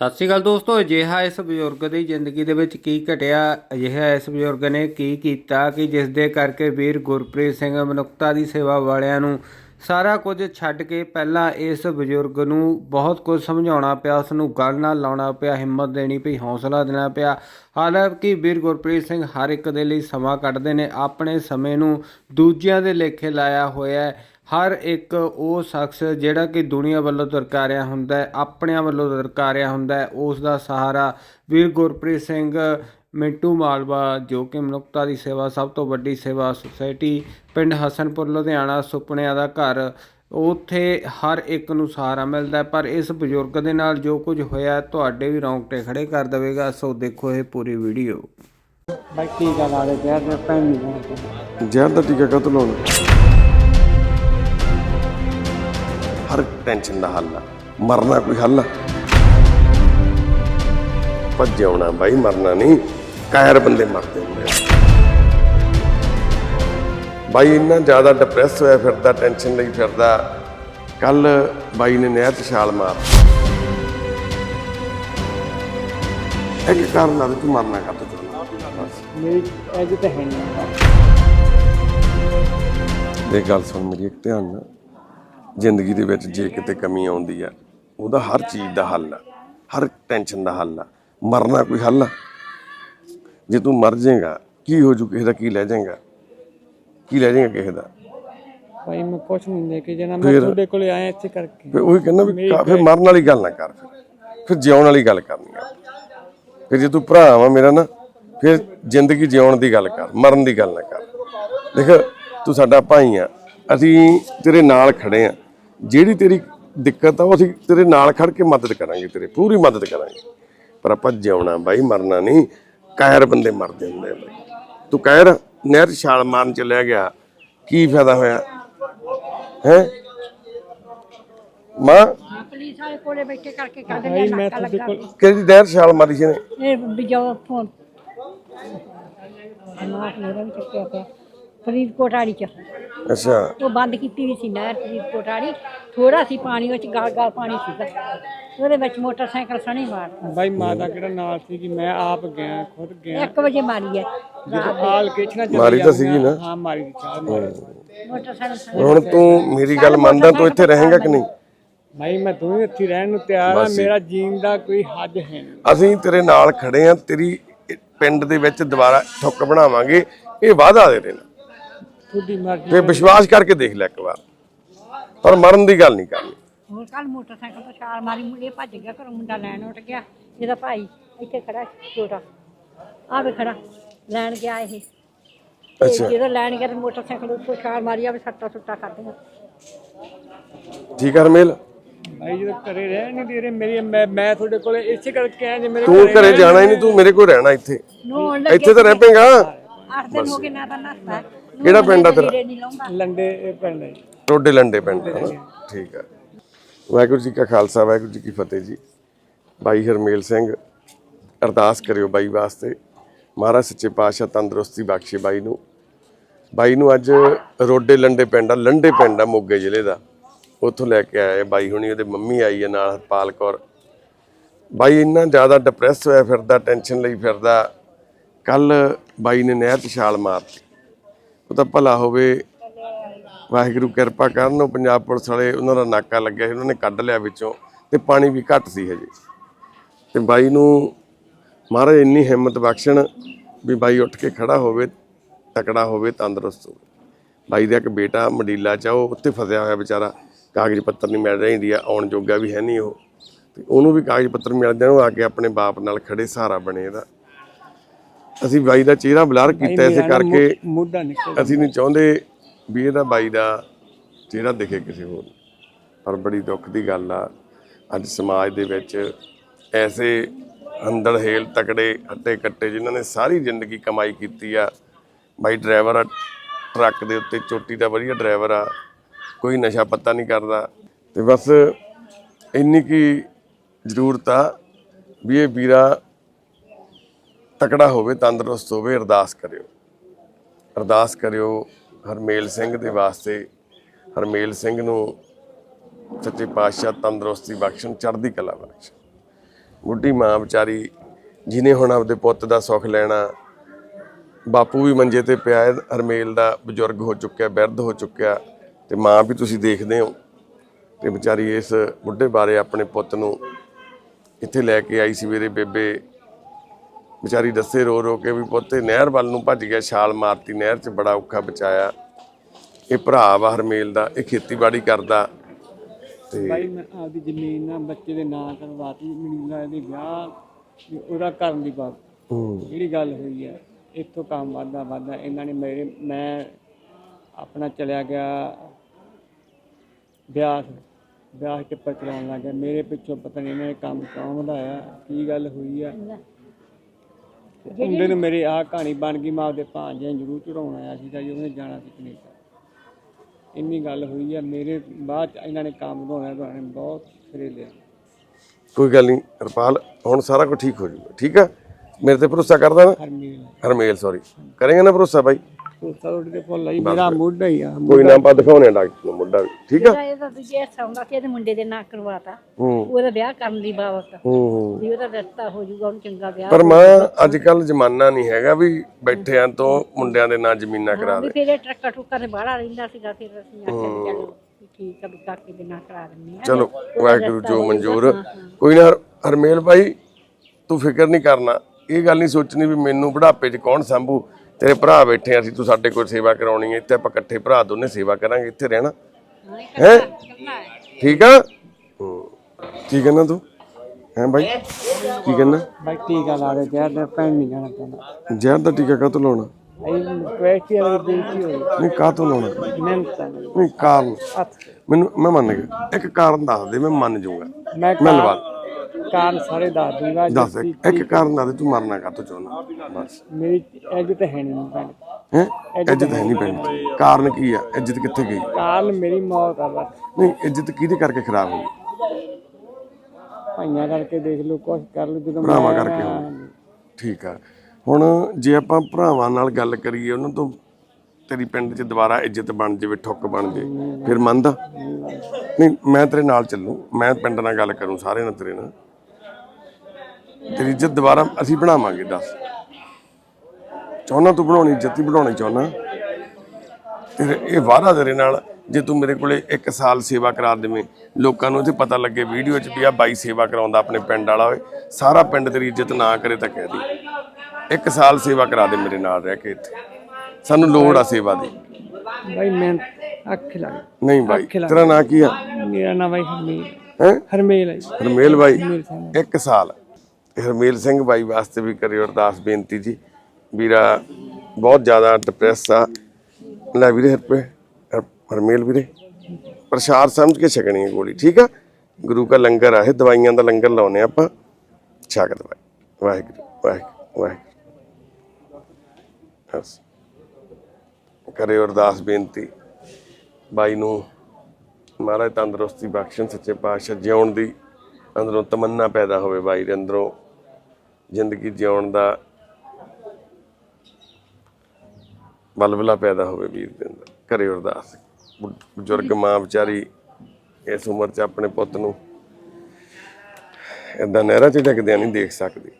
ਸਤਿ ਸ਼੍ਰੀ ਅਕਾਲ ਦੋਸਤੋ, ਅਜਿਹਾ ਇਸ ਬਜ਼ੁਰਗ ਦੀ ਜ਼ਿੰਦਗੀ ਦੇ ਵਿੱਚ ਕੀ ਘਟਿਆ, ਅਜਿਹਾ ਇਸ ਬਜ਼ੁਰਗ ਨੇ ਕੀ ਕੀਤਾ ਕਿ ਜਿਸ ਦੇ ਕਰਕੇ ਵੀਰ ਗੁਰਪ੍ਰੀਤ ਸਿੰਘ ਮਨੁੱਖਤਾ ਦੀ ਸੇਵਾ ਵਾਲਿਆਂ ਨੂੰ ਸਾਰਾ ਕੁਝ ਛੱਡ ਕੇ ਪਹਿਲਾਂ ਇਸ ਬਜ਼ੁਰਗ ਨੂੰ ਬਹੁਤ ਕੁਝ ਸਮਝਾਉਣਾ ਪਿਆ, ਉਸ ਨੂੰ ਗੱਲ ਨਾਲ ਲਾਉਣਾ ਪਿਆ, ਹਿੰਮਤ ਦੇਣੀ ਪਈ, ਹੌਸਲਾ ਦੇਣਾ ਪਿਆ। ਹਾਲਾਂਕਿ ਵੀਰ ਗੁਰਪ੍ਰੀਤ ਸਿੰਘ ਹਰ ਇੱਕ ਦੇ ਲਈ ਸਮਾਂ ਕੱਢਦੇ ਨੇ, ਆਪਣੇ ਸਮੇਂ ਨੂੰ ਦੂਜਿਆਂ ਦੇ ਲੇਖੇ ਲਾਇਆ ਹੋਇਆ ਹੈ। ਹਰ ਇੱਕ ਉਹ ਸ਼ਖਸ ਜਿਹੜਾ ਕਿ ਦੁਨੀਆ ਵੱਲੋਂ ਦਰਕਾਰਿਆ ਹੁੰਦਾ ਹੈ ਆਪਣਿਆਂ ਵੱਲੋਂ ਦਰਕਾਰਿਆ ਹੁੰਦਾ ਹੈ ਉਸ ਦਾ ਸਹਾਰਾ ਵੀਰ ਗੁਰਪ੍ਰੀਤ ਸਿੰਘ ਮਿੰਟੂ ਮਾਲਵਾ ਜੋ ਕਿ ਮਨੁੱਖਤਾ ਦੀ ਸੇਵਾ ਸਭ ਤੋਂ ਵੱਡੀ ਸੇਵਾ ਸੁਸਾਇਟੀ ਪਿੰਡ ਹਸਨਪੁਰ ਲੁਧਿਆਣਾ ਸੁਪਨਿਆਂ ਦਾ ਘਰ ਉੱਥੇ ਹਰ ਇੱਕ ਨੂੰ ਸਹਾਰਾ ਮਿਲਦਾ ਹੈ, ਪਰ ਇਸ ਬਜ਼ੁਰਗ ਦੇ ਨਾਲ ਜੋ ਕੁਝ ਹੋਇਆ ਤੁਹਾਡੇ ਵੀ ਰੌਂਗਟੇ ਖੜੇ ਕਰ ਦੇਵੇਗਾ। ਸੋ ਦੇਖੋ ਇਹ ਪੂਰੀ ਵੀਡੀਓ। ਬਾਈ ਟੀਕਾ ਲਾ ਦੇ ਜ਼ਹਿਰ ਦਾ ਟੀਕਾ ਕਦੋਂ ਲਾਉਣਾ? ਹਰ ਟੈਨਸ਼ਨ ਦਾ ਹੱਲ ਆ। ਮਰਨਾ ਕੋਈ ਹੱਲ ਆ। ਭੱਜ ਆਉਣਾ ਬਾਈ ਮਰਨਾ ਨਹੀਂ। ਕਾਇਰ ਬੰਦੇ ਮਰਦੇ ਹੁੰਦੇ ਆ। ਬਾਈ ਇੰਨਾ ਜ਼ਿਆਦਾ ਡਿਪਰੈਸ ਹੋਇਆ ਫਿਰਦਾ ਟੈਨਸ਼ਨ ਲਈ ਫਿਰਦਾ। ਕੱਲ ਬਾਈ ਨੇ ਨਹਿਰ 'ਚ ਛਾਲ ਮਾਰ। ਇੱਕ ਕਾਰਨ ਨਾਲ ਤੂੰ ਮਰਨਾ ਕਰ ਚਾਹੁੰਦਾ? ਬਸ। ਮੇਰੀ ਤਾਂ ਹੈ ਨਹੀਂ। ਇਹ ਗੱਲ ਸੁਣ ਮੇਰੀ ਇੱਕ ਧਿਆਨ ਨਾਲ। ਜ਼ਿੰਦਗੀ ਦੇ ਵਿੱਚ ਜੇ ਕਿਤੇ ਕਮੀ ਆਉਂਦੀ ਆ ਉਹਦਾ ਹਰ ਚੀਜ਼ ਦਾ ਹੱਲ ਆ ਹਰ ਟੈਨਸ਼ਨ ਦਾ ਹੱਲ ਆ ਮਰਨਾ ਕੋਈ ਹੱਲ ਆ? ਜੇ ਤੂੰ ਮਰ ਜਾਏਗਾ ਕੀ ਹੋ ਜੂ ਕਿਸੇ ਦਾ ਕੀ ਲੈ ਜਾਏਗਾ? ਕੀ ਲੈ ਜਾਏਗਾ ਕਿਸੇ ਦਾ? ਭਾਈ ਮੈਂ ਕੁਛ ਨਹੀਂ ਲੈ ਕੇ ਜਾਣਾ ਮੈਂ ਤੁਹਾਡੇ ਕੋਲੇ ਆਇਆ ਇੱਥੇ ਕਰਕੇ। ਫਿਰ ਉਹੀ ਕਹਿੰਦਾ ਵੀ ਫਿਰ ਮਰਨ ਵਾਲੀ ਗੱਲ ਨਾ ਕਰ ਫਿਰ। ਫਿਰ ਜਿਉਣ ਵਾਲੀ ਗੱਲ ਕਰਨੀ ਆ। ਫਿਰ ਜੇ ਤੂੰ ਭਰਾ ਵਾ ਮੇਰਾ ਨਾ ਫਿਰ ਜ਼ਿੰਦਗੀ ਜਿਉਣ ਦੀ ਗੱਲ ਕਰ ਮਰਨ ਦੀ ਗੱਲ ਨਾ ਕਰ। ਦੇਖ ਤੂੰ ਸਾਡਾ ਭਾਈ ਆ ਅਸੀਂ ਤੇਰੇ ਨਾਲ ਖੜੇ ਆ। ਜਿਹੜੀ ਤੇਰੀ ਦਿੱਕਤ ਆ ਉਹ ਅਸੀਂ ਤੇਰੇ ਨਾਲ ਖੜ ਕੇ ਮਦਦ ਕਰਾਂਗੇ ਤੇਰੇ ਪੂਰੀ ਮਦਦ ਕਰਾਂਗੇ। ਪਰ ਆਪਾਂ ਜਿਉਣਾ ਬਾਈ ਮਰਨਾ ਨਹੀਂ ਕਾਇਰ ਬੰਦੇ ਮਰਦੇ ਹੁੰਦੇ ਆ ਬਾਈ। ਤੂੰ ਕਾਇਰ ਨਹਿਰ ਛਾਲ ਮਾਰਨ ਚਲਿਆ ਗਿਆ ਕੀ ਫਾਇਦਾ ਹੋਇਆ? ਹੈ? ਮਾਂ? ਪੁਲਿਸ ਵਾਲੇ ਕੋਲੇ ਬੈਠੇ ਕਰਕੇ ਮੈਂ ਤੁਹਾਡੇ ਕੋਲ ਕਿਹੜੀ ਨਹਿਰ ਛਾਲ ਮਾਰੀ ਸੀ ਨੇ ਇਹ ਬਿਜੋ ਫੋਨ ਨਾ ਮੇਰਾ ਵੀ ਚੱਕਿਆ ਪਿਆ। ਫਰੀਦਕੋਟ ਵਾਲੀ ਚ। ਅੱਛਾ। ਉਹ ਬੰਦ ਕੀਤੀ ਵੀ ਸੀ ਨਹਿਰ ਫਰੀਦਕੋਟ ਵਾਲੀ। ਥੋੜਾ ਸੀ ਪਾਣੀ ਵਿੱਚ ਗਾਲ ਗਾਲ ਪਾਣੀ ਸੀਗਾ। ਉਹਦੇ ਵਿੱਚ ਮੋਟਰਸਾਈਕਲ ਸਣੇ ਮਾਰ ਭਾਈ ਮਾਤਾ ਕਿਹੜਾ ਨਾਲ ਸੀ ਕਿ ਮੈਂ ਆਪ ਗਿਆ ਖੁਦ ਗਿਆ। 1 ਵਜੇ ਮਾਰੀ ਹੈ। ਜਦੋਂ ਆਲ ਕਿਚਨਾ ਚੱਲੀ ਮਾਰੀ ਤਾਂ ਸੀਗੀ ਨਾ। ਹਾਂ ਮਾਰੀ ਸੀ ਚਾਹ ਮਾਰੀ ਮੋਟਰਸਾਈਕਲ ਸਣੇ ਹੁਣ ਤੂੰ ਮੇਰੀ ਗੱਲ ਮੰਨਦਾ ਤੂੰ ਇੱਥੇ ਰਹੇਗਾ ਕਿ ਨਹੀਂ? ਭਾਈ ਮੈਂ ਦੋਵੇਂ ਇੱਥੇ ਰਹਿਣ ਨੂੰ ਤਿਆਰ ਆ ਮੇਰਾ ਜੀਣ ਦਾ ਕੋਈ ਹੱਦ ਹੈ ਨਹੀਂ। ਅਸੀਂ ਤੇਰੇ ਨਾਲ ਖੜੇ ਆ ਤੇਰੀ ਪਿੰਡ ਦੇ ਵਿੱਚ ਦੁਬਾਰਾ ਠੁੱਕ ਬਣਾਵਾਂਗੇ। ਇਹ ਵਾਅਦਾ ਦੇ ਦੇਣਾ। ਤੁਹਾਡੀ ਮਰਜ਼ੀ ਤੇ ਵਿਸ਼ਵਾਸ ਕਰਕੇ ਦੇਖ ਲੈ ਇੱਕ ਵਾਰ। ਪਰ ਮਰਨ ਦੀ ਗੱਲ ਨਹੀਂ ਕਰਨੀ। ਹੋਰ ਕੱਲ ਮੋਟਰਸਾਈਕਲ ਤੋਂ ਛਾਲ ਮਾਰੀ ਮੁੰਡੇ ਭੱਜ ਗਿਆ ਘਰੋਂ ਮੁੰਡਾ ਲੈਣ ਉੱਠ ਗਿਆ। ਇਹਦਾ ਭਾਈ ਇੱਥੇ ਖੜਾ ਛੋਟਾ। ਆ ਵੀ ਖੜਾ ਲੈਣ ਗਿਆ ਇਹ। ਤੇ ਅੱਛਾ। ਜਦੋਂ ਲੈਣ ਗਿਆ ਤੇ ਮੋਟਰਸਾਈਕਲ ਉੱਤੋਂ ਛਾਲ ਮਾਰੀ ਆ ਵੀ ਸੱਟਾ ਸੁੱਟਾ ਕਰਦੇ ਠੀਕ ਆ ਰਮੇਲ ਭਾਈ ਜਦੋਂ ਘਰੇ ਰਹਿ ਨਹੀਂ ਦੇ ਰਹੇ। ਮੇਰੀ ਮੈਂ ਮੈਂ ਤੁਹਾਡੇ ਕੋਲੇ ਇਸੇ ਕਰਕੇ ਆਇਆ ਜੇ ਮੇਰੇ ਤੂੰ ਘਰੇ ਜਾਣਾ ਹੀ ਨਹੀਂ ਤੂੰ ਮੇਰੇ ਕੋਲ ਰਹਿਣਾ ਇੱਥੇ। ਨੋ ਇੱਥੇ ਤਾਂ ਰਹਿ ਪੇਗਾ 8 ਦਿਨ ਹੋ ਗਏ ਨਾ ਤਾਂ ਨਸਤਾ ਕਿਹੜਾ ਪਿੰਡ ਆ ਤੇਰਾ? ਲੰਡੇ ਇਹ ਪਿੰਡ ਹੈ ਟੋਡੇ ਲੰਡੇ ਪਿੰਡ ਹੈ ਨਾ? ਠੀਕ ਆ। ਵਾਹਿਗੁਰੂ ਜੀ ਕਾ ਖਾਲਸਾ ਵਾਹਿਗੁਰੂ ਜੀ ਕੀ ਫਤਿਹ ਜੀ। ਬਾਈ ਹਰਮੇਲ ਸਿੰਘ ਅਰਦਾਸ ਕਰਿਓ ਬਾਈ ਵਾਸਤੇ। ਮਹਾਰਾਜ ਸੱਚੇ ਪਾਤਸ਼ਾਹ ਤੰਦਰੁਸਤੀ ਬਖਸ਼ੇ ਬਾਈ ਨੂੰ। ਬਾਈ ਨੂੰ ਅੱਜ ਰੋਡੇ ਲੰਡੇ ਪਿੰਡ ਆ ਲੰਡੇ ਪਿੰਡ ਆ ਮੋਗੇ ਜ਼ਿਲ੍ਹੇ ਦਾ। ਉੱਥੋਂ ਲੈ ਕੇ ਆਏ ਬਾਈ ਹੁਣੀ ਉਹਦੇ ਮੰਮੀ ਆਈ ਹੈ ਨਾਲ ਹਰਪਾਲ ਕੌਰ। ਬਾਈ ਇੰਨਾ ਜ਼ਿਆਦਾ ਡਿਪਰੈਸ ਹੋਇਆ ਫਿਰਦਾ ਟੈਨਸ਼ਨ ਲਈ ਫਿਰਦਾ। ਕੱਲ ਬਾਈ ਨੇ ਨਹਿਰ 'ਚ ਛਾਲ ਮਾਰਤੀ। ਉਹ ਤਾਂ ਭਲਾ ਹੋਵੇ। ਵਾਹਿਗੁਰੂ ਕਿਰਪਾ ਕਰਨ, ਉਹ ਪੰਜਾਬ ਪੁਲਿਸ ਵਾਲੇ ਉਹਨਾਂ ਦਾ ਨਾਕਾ ਲੱਗਿਆ ਸੀ, ਉਹਨਾਂ ਨੇ ਕੱਢ ਲਿਆ ਵਿੱਚੋਂ ਤੇ ਪਾਣੀ ਵੀ ਘੱਟ ਸੀ ਹਜੇ। ਤੇ ਬਾਈ ਨੂੰ ਮਹਾਰਾਜ ਇੰਨੀ ਹਿੰਮਤ ਬਖਸ਼ਣ ਵੀ ਬਾਈ ਉੱਠ ਕੇ ਖੜਾ ਹੋਵੇ, ਤਕੜਾ ਹੋਵੇ, ਤੰਦਰੁਸਤ ਹੋਵੇ। ਬਾਈ ਦਾ ਇੱਕ ਬੇਟਾ ਮਡੀਲਾ ਚ ਉਹ ਉੱਥੇ ਫਸਿਆ ਹੋਇਆ ਵਿਚਾਰਾ, ਕਾਗਜ਼ ਪੱਤਰ ਨਹੀਂ ਮਿਲ ਰਿਹਾ ਇੰਡੀਆ, ਆਉਣ ਜੋਗਾ ਵੀ ਹੈ ਨਹੀਂ ਉਹ। ਤੇ ਉਹਨੂੰ ਵੀ ਕਾਗਜ਼ ਪੱਤਰ ਮਿਲ ਜਾਣ ਉਹ ਆ ਕੇ ਆਪਣੇ ਬਾਪ ਨਾਲ ਖੜੇ, ਸਹਾਰਾ ਬਣੇ ਇਹਦਾ। ਅਸੀਂ ਬਾਈ ਦਾ ਚਿਹਰਾ ਬਲਰ ਕੀਤਾ ਇਸੇ ਕਰਕੇ ਮੁੱਢਾ ਨਿਕਲ ਅਸੀਂ ਨਹੀਂ ਚਾਹੁੰਦੇ ਵੀ ਇਹਦਾ ਬਾਈ ਦਾ ਚਿਹਰਾ ਦਿਖੇ ਕਿਸੇ ਹੋਰ। ਪਰ ਬੜੀ ਦੁੱਖ ਦੀ ਗੱਲ ਆ ਅੱਜ ਸਮਾਜ ਦੇ ਵਿੱਚ ਐਸੇ ਅੰਦੜ ਹੇਲ ਤਕੜੇ ਹੱਟੇ ਕੱਟੇ ਜਿਨ੍ਹਾਂ ਨੇ ਸਾਰੀ ਜ਼ਿੰਦਗੀ ਕਮਾਈ ਕੀਤੀ ਆ। ਬਾਈ ਡਰਾਈਵਰ ਆ ਟਰੱਕ ਦੇ ਉੱਤੇ ਚੋਟੀ ਦਾ ਵਧੀਆ ਡਰਾਈਵਰ ਆ ਕੋਈ ਨਸ਼ਾ ਪੱਤਾ ਨਹੀਂ ਕਰਦਾ। ਤੇ ਬਸ ਇੰਨੀ ਕੀ ਜ਼ਰੂਰਤ ਆ ਵੀ ਇਹ ਵੀਰਾ ਤਕੜਾ ਹੋਵੇ, ਤੰਦਰੁਸਤ ਹੋਵੇ, ਅਰਦਾਸ ਕਰਿਓ। ਅਰਦਾਸ ਕਰਿਓ ਹਰਮੇਲ ਸਿੰਘ ਦੇ ਵਾਸਤੇ। ਹਰਮੇਲ ਸਿੰਘ ਨੂੰ ਸੱਚੇ ਪਾਤਸ਼ਾਹ ਤੰਦਰੁਸਤੀ ਬਖਸ਼ਣ, ਚੜ੍ਹਦੀ ਕਲਾ ਬਖਸ਼ਣ। ਬੁੱਢੀ ਮਾਂ ਵਿਚਾਰੀ ਜਿਹਨੇ ਹੁਣ ਆਪਦੇ ਪੁੱਤ ਦਾ ਸੁੱਖ ਲੈਣਾ, ਬਾਪੂ ਵੀ ਮੰਜੇ ਤੇ ਪਿਆ ਹੈ, ਹਰਮੇਲ ਦਾ ਬਜ਼ੁਰਗ ਹੋ ਚੁੱਕਿਆ, ਬਿਰਧ ਹੋ ਚੁੱਕਿਆ, ਤੇ ਮਾਂ ਵੀ ਤੁਸੀਂ ਦੇਖਦੇ ਹੋ। ਤੇ ਵਿਚਾਰੀ ਇਸ ਬੁੱਢੇ ਬਾਰੇ ਆਪਣੇ ਪੁੱਤ ਨੂੰ ਇੱਥੇ ਲੈ ਕੇ ਆਈ ਸੀ, ਮੇਰੇ ਬੇਬੇ ਵਿਚਾਰੀ ਦੱਸੇ ਰੋ ਰੋ ਕੇ ਵੀ ਪੁੱਤੇ ਨਹਿਰ ਵੱਲ ਨੂੰ ਭੱਜ ਗਿਆ ਛਾਲ ਮਾਰਤੀ ਨਹਿਰ 'ਚ ਬੜਾ ਔਖਾ ਬਚਾਇਆ। ਇਹ ਭਰਾ ਵਾ ਹਰਮੇਲ ਦਾ ਇਹ ਖੇਤੀਬਾੜੀ ਕਰਦਾ। ਤੇ ਭਾਈ ਮੈਂ ਆਪਦੀ ਜ਼ਮੀਨ ਨਾ ਬੱਚੇ ਦੇ ਨਾਂ ਕਰਵਾਤੀ ਮੈਨੂੰ ਨਾ ਇਹਦੇ ਵਿਆਹ ਵੀ ਉਹਦਾ ਕਰਨ ਦੀ ਬਾਤ। ਹੂੰ। ਜਿਹੜੀ ਗੱਲ ਹੋਈ ਹੈ ਇੱਥੋਂ ਕੰਮ ਵੱਧਦਾ ਵੱਧਦਾ ਇਹਨਾਂ ਨੇ ਮੇਰੇ ਮੈਂ ਆਪਣਾ ਚਲਿਆ ਗਿਆ ਬਿਆਸ ਬਿਆਸ ਟਿੱਪਰ ਚਲਾਉਣ ਲੱਗ ਮੇਰੇ ਪਿੱਛੋਂ ਪਤਾ ਨਹੀਂ ਇਹਨਾਂ ਨੇ ਕੰਮ ਕਿਉਂ ਵਧਾਇਆ ਕੀ ਗੱਲ ਹੋਈ ਆ। ਮੁੰਡੇ ਨੂੰ ਮੇਰੀ ਆਹ ਕਹਾਣੀ ਬਣ ਗਈ ਮੈਂ ਆਪਦੇ ਭਾਂਜੇ ਨੂੰ ਜ਼ਰੂਰ ਚੜਾਉਣ ਆਇਆ ਸੀ ਤਾਂ ਜੀ ਉਹਨੇ ਜਾਣਾ ਸੀ ਕੈਨੇਡਾ। ਇੰਨੀ ਗੱਲ ਹੋਈ ਆ ਮੇਰੇ ਬਾਅਦ 'ਚ ਇਹਨਾਂ ਨੇ ਕੰਮ ਵਧਾਉਣਾ ਵਧਾਉਣਾ ਬਹੁਤ ਸਿਰੇ ਲਿਆ। ਕੋਈ ਗੱਲ ਨਹੀਂ ਹਰਪਾਲ ਹੁਣ ਸਾਰਾ ਕੁਝ ਠੀਕ ਹੋ ਜਾਊਗਾ ਠੀਕ ਆ? ਮੇਰੇ ਤੇ ਭਰੋਸਾ ਕਰਦਾ ਨਾ? ਹਰਮੀਲ। ਹਰਮੇਲ ਸੌਰੀ ਕਰੇਗਾ ਨਾ ਭਰੋਸਾ ਬਾਈ? ਉਹ ਸਰੋੜ ਦੇ ਫੁੱਲ ਆਈ ਮੇਰਾ ਮੁੱਢ ਹੀ ਆ ਕੋਈ ਨਾ ਆਪਾਂ ਦਿਖਾਉਣੇ ਆ ਡਾਕਟਰ ਨੂੰ ਮੁੰਡਾ ਵੀ ਠੀਕ ਆ? ਜਿਹੜਾ ਇਹਦਾ ਦੂਜੇ ਹਿੱਸਾ ਹੁੰਦਾ ਸੀ ਇਹਦੇ ਮੁੰਡੇ ਦੇ ਨਾਂ ਕਰਵਾਤਾ। ਹੂੰ। ਉਹਦਾ ਵਿਆਹ ਕਰਨ ਦੀ ਬਾਬਤ। ਹੂੰ ਹੂੰ। ਵੀ ਉਹਦਾ ਰਿਸ਼ਤਾ ਹੋ ਜਾਊਗਾ ਉਹਨੂੰ ਚੰਗਾ ਵਿਆਹ ਪਰ ਮਾਂ ਅੱਜ ਕੱਲ ਜ਼ਮਾਨਾ ਨਹੀਂ ਹੈਗਾ ਵੀ ਬੈਠਿਆਂ ਤੋਂ ਮੁੰਡਿਆਂ ਦੇ ਨਾਂ ਜ਼ਮੀਨਾਂ ਕਰਾ ਵੀ ਦੇ। ਫਿਰ ਇਹ ਟਰੱਕਾ ਟੁੱਕਾ ਤੇ ਬਾਹਲਾ ਰਹਿੰਦਾ ਸੀਗਾ ਫਿਰ ਅਸੀਂ ਆਖਿਆ ਵੀ ਚਲੋ ਵੀ ਠੀਕ ਆ ਵੀ ਕਾਕੇ ਦੇ ਨਾਂ ਕਰਾ ਦਿੰਦੇ ਆ। ਚਲੋ ਵਾਹਿਗੁਰੂ ਜੋ ਮਨਜ਼ੂਰ। ਕੋਈ ਨਾ ਹਰ- ਹਰਮੇਲ ਭਾਈ ਤੂੰ ਫਿਕਰ ਨਹੀਂ ਕਰਨਾ। ਇਹ ਗੱਲ ਨਹੀਂ ਸੋਚਣੀ ਵੀ ਮੈਨੂੰ ਬੁਢਾਪੇ 'ਚ ਕੌਣ ਸੰਭੂ। ਤੇਰੇ ਭਰਾ ਬੈਠੇ ਆ ਅਸੀਂ ਤੂੰ ਸਾਡੇ ਕੋਲ ਸੇਵਾ ਕਰਾਉਣੀ ਹੈ ਇੱਥੇ ਆਪਾਂ ਇਕੱਠੇ ਭਰਾ ਦੋਨੇ ਸੇਵਾ ਕਰਾਂਗੇ ਇੱਥੇ ਰਹਿਣਾ। ਹੈ? ਠੀਕ ਆ? ਹੂੰ। ਕੀ ਕਹਿੰਦਾ ਤੂੰ? ਹੈ ਭਾਈ ਕੀ ਕਹਿੰਦਾ? ਬਾਈ ਟੀਕਾ ਲਾ ਦੇ ਦਾ ਪੈਣ ਨਹੀਂ ਜਾਣਾ ਚਾਹੁੰਦਾ ਜ਼ਹਿਰ ਦਾ ਟੀਕਾ ਕਾਹਤੋਂ ਲਾਉਣਾ? ਇਹ ਕੁਐਸਟੀ ਵਾਲੀ ਬੇਇੱਜ਼ਤੀ ਹੋਈ। ਨਹੀਂ ਕਾਹਤੋਂ ਲਾਉਣਾ? ਮਿਹਨਤ ਨਹੀਂ ਕਾਰਨ। ਹੱਥ। ਮੈਨੂੰ ਮੈਂ ਮੰਨ ਗਿਆ। ਇੱਕ ਕਾਰਨ ਦੱਸ ਦੇ ਮੈਂ ਮੰਨ ਜਾਊਂਗਾ। ਮੈਂ ਲਵਾ ਕਾਰਨ ਸਾਰੇ ਦੱਸ ਦੂੰਗਾ ਦੱਸ ਇੱਕ ਇੱਕ ਕਾਰਨ ਦੇ ਤੂੰ ਮਰਨਾ ਕਾਹਤੋਂ ਚਾਹੁੰਦਾ? ਬਸ। ਮੇਰੀ ਇੱਜ਼ਤ ਹੈ ਨਹੀਂ ਭੈਣ। ਹੈ? ਇੱਜ਼ਤ ਹੈ ਨਹੀਂ ਪੈਂਦੀ ਕਾਰਨ ਕੀ ਆ? ਇੱਜ਼ਤ ਕਿੱਥੇ ਗਈ? ਕਾਰਨ ਮੇਰੀ ਮੌਤ ਆ ਬਸ। ਨਹੀਂ ਇੱਜ਼ਤ ਕਿਹਦੇ ਕਰਕੇ ਖਰਾਬ ਹੋ ਗਈ? ਭਾਈਆਂ ਕਰਕੇ ਦੇਖ ਲਓ ਕੁਛ ਕਰ ਲਓ ਜਦੋਂ ਭਰਾਵਾਂ ਮੈਂ- ਕਰਕੇ। ਠੀਕ ਆ। ਹੁਣ ਜੇ ਆਪਾਂ ਭਰਾਵਾਂ ਨਾਲ ਗੱਲ ਕਰੀਏ ਉਹਨਾਂ ਤੋਂ ਤੇਰੀ ਪਿੰਡ 'ਚ ਦੁਬਾਰਾ ਇੱਜ਼ਤ ਬਣ ਜਾਵੇ ਠੁੱਕ ਬਣ ਜੇ ਫਿਰ ਮੰਨਦਾ? ਨਹੀਂ ਮੈਂ ਤੇਰੇ ਨਾਲ ਚੱਲੂ ਮੈਂ ਪਿੰਡ ਨਾਲ ਗੱਲ ਕਰੂੰ ਸਾਰੇ ਨਾਲ ਤੇਰੇ ਨਾਲ। ਤੇਰੀ ਇੱਜ਼ਤ ਦੁਬਾਰਾ ਅਸੀਂ ਬਣਾਵਾਂਗੇ ਦੱਸ। ਚਾਹੁੰਦਾ ਤੂੰ ਬਣਾਉਣੀ ਇੱਜ਼ਤ ਹੀ ਬਣਾਉਣੀ ਚਾਹੁੰਦਾ ਤੇਰੇ ਇਹ ਵਾਅਦਾ ਤੇਰੇ ਨਾਲ ਜੇ ਤੂੰ ਮੇਰੇ ਕੋਲੇ 1 ਸਾਲ ਸੇਵਾ ਕਰਾ ਦੇਵੇਂ ਲੋਕਾਂ ਨੂੰ ਇੱਥੇ ਪਤਾ ਲੱਗੇ ਵੀਡੀਓ 'ਚ ਵੀ ਆ ਬਾਈ ਸੇਵਾ ਕਰਾਉਂਦਾ ਆਪਣੇ ਪਿੰਡ ਵਾਲਾ ਹੋਏ ਸਾਰਾ ਪਿੰਡ ਤੇਰੀ ਇੱਜ਼ਤ ਨਾ ਕਰੇ ਤਾਂ ਕਹਿ ਦੀ। 1 ਸਾਲ ਸੇਵਾ ਕਰਾ ਦੇ ਮੇਰੇ ਨਾਲ ਰਹਿ ਕੇ ਇੱਥੇ। ਸਾਨੂੰ ਲੋੜ ਆ ਸੇਵਾ ਦੀ। ਬਾਈ ਮੈਂ ਅੱਖ ਲੱਗ ਨਹੀਂ ਬਾਈ ਤੇਰਾ ਨਾਂ ਕੀ ਆ? ਮੇਰਾ ਨਾਮ ਬਾਈ ਹਰਮੇਲ। ਹੈ? ਹਰਮੇਲ ਹੈ ਜੀ। ਹਰਮੇਲ ਬਾਈ ਹਰਮੇਲ ਸਿੰਘ। 1 ਸਾਲ। ਹਰਮੇਲ ਸਿੰਘ ਬਾਈ ਵਾਸਤੇ ਵੀ ਕਰਿਓ ਅਰਦਾਸ ਬੇਨਤੀ ਜੀ। ਵੀਰਾ ਬਹੁਤ ਜ਼ਿਆਦਾ ਡਿਪਰੈਸ ਆ। ਲੈ ਵੀਰੇ ਹਰਪੇ, ਹਰ- ਹਰਮੇਲ ਵੀਰੇ। ਪ੍ਰਸ਼ਾਦ ਸਮਝ ਕੇ ਛਕਣੀ ਹੈ ਗੋਲੀ, ਠੀਕ ਆ? ਗੁਰੂ ਦਾ ਲੰਗਰ ਆ ਇਹ, ਦਵਾਈਆਂ ਦਾ ਲੰਗਰ ਲਾਉਨੇ ਆਪਾਂ। ਛਕ ਦਵਾਈ। ਵਾਹਿਗੁਰੂ ਵਾਹਿਗੁਰੂ ਵਾਹਿਗੁਰੂ। ਬਸ। ਕਰਿਓ ਅਰਦਾਸ ਬੇਨਤੀ। ਬਾਈ ਨੂੰ ਮਹਾਰਾਜ ਤੰਦਰੁਸਤੀ ਬਖਸ਼ਣ, ਸੱਚੇ ਪਾਤਸ਼ਾਹ ਜਿਉਣ ਦੀ ਅੰਦਰੋਂ ਤਮੰਨਾ ਪੈਦਾ ਹੋਵੇ ਬਾਈ ਦੇ ਅੰਦਰੋਂ। ਜ਼ਿੰਦਗੀ ਜਿਉਣ ਦਾ ਬਲਬਲਾ ਪੈਦਾ ਹੋਵੇ ਵੀਰ ਦੇ ਅੰਦਰ, ਘਰੇ ਅਰਦਾਸ। ਬਜ਼ੁਰਗ ਮਾਂ ਵਿਚਾਰੀ ਇਸ ਉਮਰ 'ਚ ਆਪਣੇ ਪੁੱਤ ਨੂੰ ਏਦਾਂ ਨਹਿਰਾਂ 'ਚ ਡਿੱਗਦਿਆਂ ਨਹੀਂ ਦੇਖ ਸਕਦੀ।